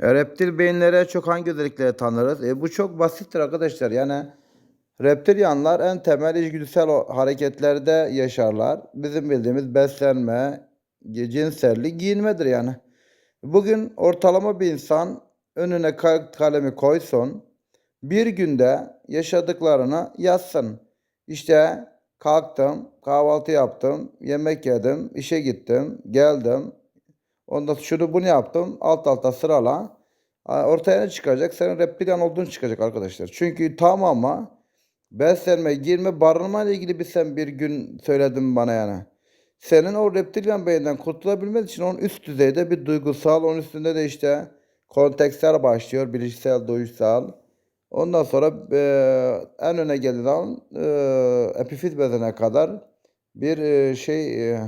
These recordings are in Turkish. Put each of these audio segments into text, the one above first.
E, reptil beyinlere çok hangi özellikleri tanırız? E, bu çok basittir arkadaşlar. Yani reptilyanlar en temel içgüdüsel hareketlerde yaşarlar. Bizim bildiğimiz beslenme, cinsellik, giyinmedir yani. Bugün ortalama bir insan önüne ka- kalemi koysun, bir günde yaşadıklarını yazsın. İşte kalktım, kahvaltı yaptım, yemek yedim, işe gittim, geldim, Ondan sonra şunu bunu yaptım. Alt alta sırala. Ortaya ne çıkacak? Senin reptilyan olduğun çıkacak arkadaşlar. Çünkü tamamı beslenme, girme, barınma ile ilgili bir sen bir gün söyledin bana yani. Senin o reptilyan beyinden kurtulabilmen için onun üst düzeyde bir duygusal, onun üstünde de işte kontekstler başlıyor. Bilişsel, duygusal. Ondan sonra eee, en öne gelen eee epifiz bezine kadar bir eee, şey eee,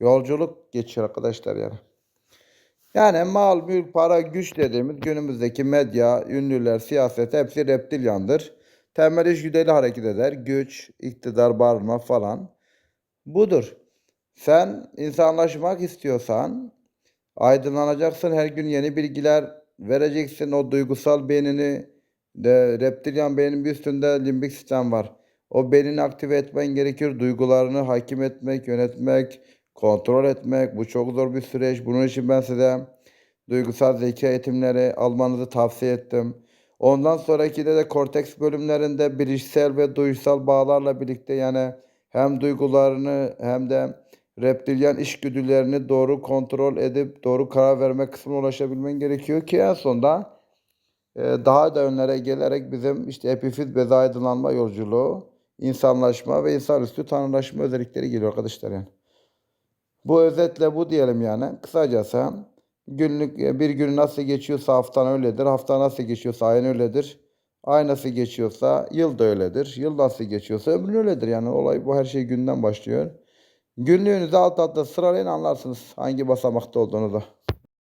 yolculuk geçiyor arkadaşlar yani. Yani mal, mülk, para, güç dediğimiz günümüzdeki medya, ünlüler, siyaset hepsi reptilyandır. Temel içgüdüyle hareket eder. Güç, iktidar, barınma falan. Budur. Sen insanlaşmak istiyorsan aydınlanacaksın. Her gün yeni bilgiler vereceksin. O duygusal beynini de reptilyan beynin bir üstünde limbik sistem var. O beynini aktive etmen gerekir. Duygularını hakim etmek, yönetmek, kontrol etmek. Bu çok zor bir süreç. Bunun için ben size duygusal zeka eğitimleri almanızı tavsiye ettim. Ondan sonrakinde de korteks bölümlerinde bilişsel ve duysal bağlarla birlikte yani hem duygularını hem de reptilyan içgüdülerini doğru kontrol edip doğru karar verme kısmına ulaşabilmen gerekiyor ki en sonunda e, daha da önlere gelerek bizim işte epifiz aydınlanma yolculuğu, insanlaşma ve insanüstü tanrılaşma özellikleri geliyor arkadaşlar yani. Bu özetle bu diyelim yani. Kısacası günlük e, bir gün nasıl geçiyorsa haftan öyledir. Hafta nasıl geçiyorsa ayın öyledir. Ay nasıl geçiyorsa yıl da öyledir. Yıl nasıl geçiyorsa ömrün öyledir. Yani olay bu her şey günden başlıyor. Günlüğünüzü alt alta sıralayın anlarsınız hangi basamakta olduğunuzu.